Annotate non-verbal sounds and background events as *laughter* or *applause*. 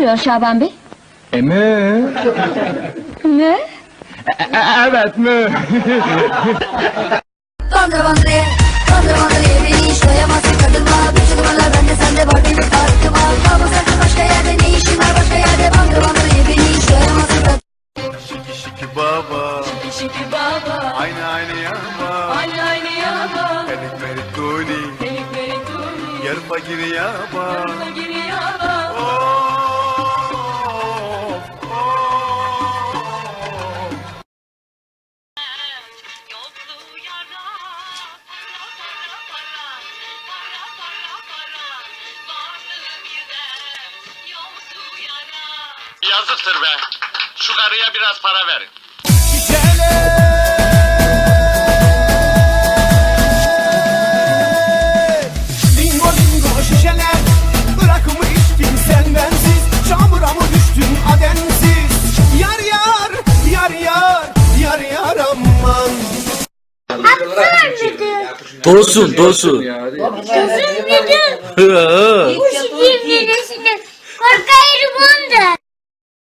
Şaban Bey? E mü? Ne? E, e, evet mü? Bandı bandı ye, bandı bandı ye Beni hiç doyamazsın kadınla Bütün numaralar bende sende var benim farkım al Kalma sakın başka yerde ne işin var başka yerde? Bandı bandı ye beni hiç doyamazsın kadın Şiki şiki baba. Şiki baba, Aynı aynı yama aynı aynı yaba, Elik merik tuni delik delik tuni, Yarı fakir yama Yazıktır be. Şu karıya biraz para verin. Lingo lingo şişeler. Bırakmış sen bensiz Çamura mı düştün adensiz Tosun, tosun. *laughs* Korkayım bunda.